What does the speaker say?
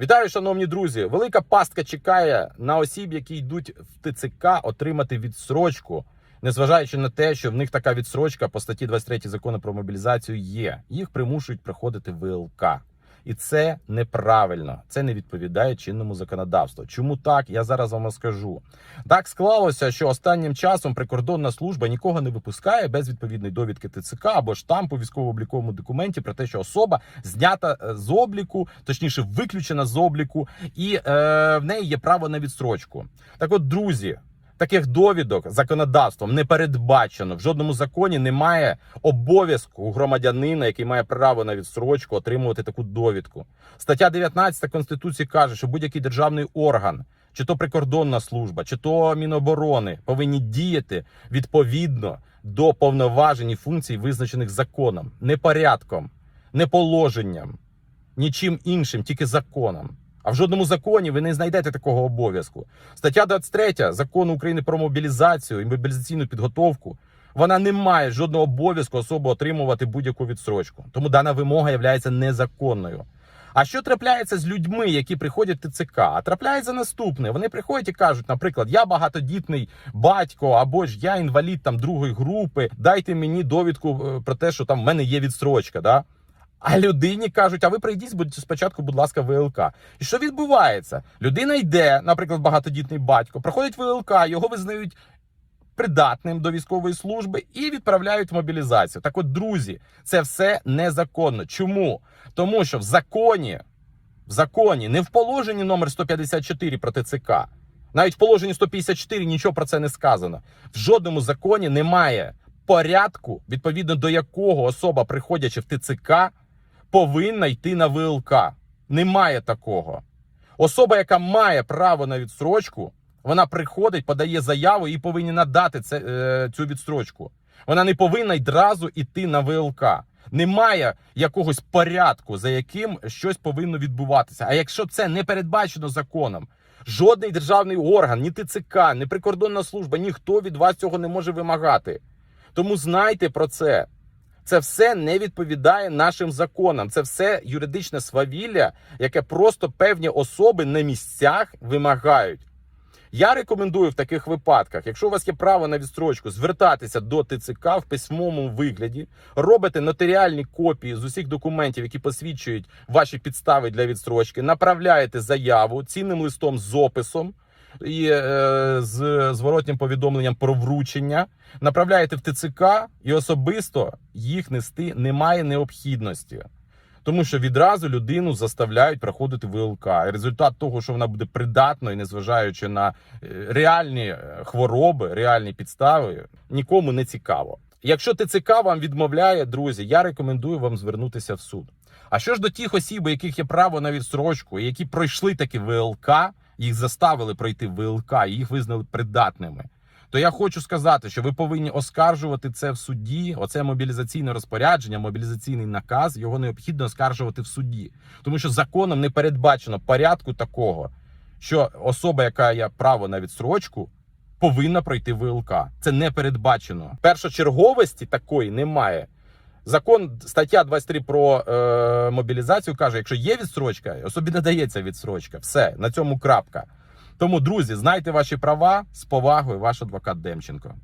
Вітаю, шановні друзі! Велика пастка чекає на осіб, які йдуть в ТЦК отримати відсрочку, незважаючи на те, що в них така відсрочка по статті 23 закону про мобілізацію є. Їх примушують приходити в ВЛК. І це неправильно, це не відповідає чинному законодавству. Чому так? Я зараз вам скажу. Так склалося, що останнім часом прикордонна служба нікого не випускає без відповідної довідки ТЦК або штампу військово-обліковому документі про те, що особа знята е, з обліку, точніше, виключена з обліку, і е, в неї є право на відстрочку. Так, от, друзі. Таких довідок законодавством не передбачено. В жодному законі немає обов'язку громадянина, який має право на відстрочку, отримувати таку довідку. Стаття 19 Конституції каже, що будь-який державний орган, чи то прикордонна служба, чи то Міноборони, повинні діяти відповідно до повноважень і функцій, визначених законом, не порядком, не положенням, нічим іншим, тільки законом. А в жодному законі ви не знайдете такого обов'язку. Стаття 23 закону України про мобілізацію і мобілізаційну підготовку. Вона не має жодного обов'язку особи отримувати будь-яку відстрочку. Тому дана вимога є незаконною. А що трапляється з людьми, які приходять в ТЦК? А трапляється наступне: вони приходять і кажуть, наприклад, я багатодітний батько, або ж я інвалід там другої групи. Дайте мені довідку е, про те, що там в мене є відстрочка. Да? А людині кажуть: а ви прийдіть спочатку, будь ласка, ВЛК. І що відбувається? Людина йде, наприклад, багатодітний батько, проходить ВЛК, його визнають придатним до військової служби і відправляють в мобілізацію. Так, от, друзі, це все незаконно. Чому? Тому що в законі, в законі, не в положенні номер 154 про ТЦК. Навіть в положенні 154 нічого про це не сказано. В жодному законі немає порядку, відповідно до якого особа, приходячи в ТЦК, повинна йти на ВЛК. Немає такого. Особа, яка має право на відстрочку, вона приходить, подає заяву і повинні надати це, е, цю відстрочку. Вона не повинна одразу йти на ВЛК. Немає якогось порядку, за яким щось повинно відбуватися. А якщо це не передбачено законом, жодний державний орган, ні ТЦК, ні прикордонна служба, ніхто від вас цього не може вимагати. Тому знайте про це. Це все не відповідає нашим законам. Це все юридичне свавілля, яке просто певні особи на місцях вимагають. Я рекомендую в таких випадках, якщо у вас є право на відстрочку, звертатися до ТЦК в письмовому вигляді, робите нотаріальні копії з усіх документів, які посвідчують ваші підстави для відстрочки, направляєте заяву цінним листом з описом і е, з зворотнім повідомленням про вручення, направляєте в ТЦК і особисто їх нести немає необхідності. Тому що відразу людину заставляють проходити ВЛК. І результат того, що вона буде придатною, незважаючи на е, реальні е, хвороби, реальні підстави, нікому не цікаво. Якщо ТЦК вам відмовляє, друзі, я рекомендую вам звернутися в суд. А що ж до тих осіб, у яких є право на відстрочку, які пройшли таки ВЛК, їх заставили пройти ВЛК, і їх визнали придатними. То я хочу сказати, що ви повинні оскаржувати це в суді. Оце мобілізаційне розпорядження, мобілізаційний наказ. Його необхідно оскаржувати в суді, тому що законом не передбачено порядку такого, що особа, яка є право на відстрочку, повинна пройти ВЛК. Це не передбачено. Першочерговості такої немає. Закон стаття 23 про е, мобілізацію каже: якщо є відстрочка, особі надається відстрочка. Все на цьому крапка. Тому, друзі, знайте ваші права з повагою, ваш адвокат Демченко.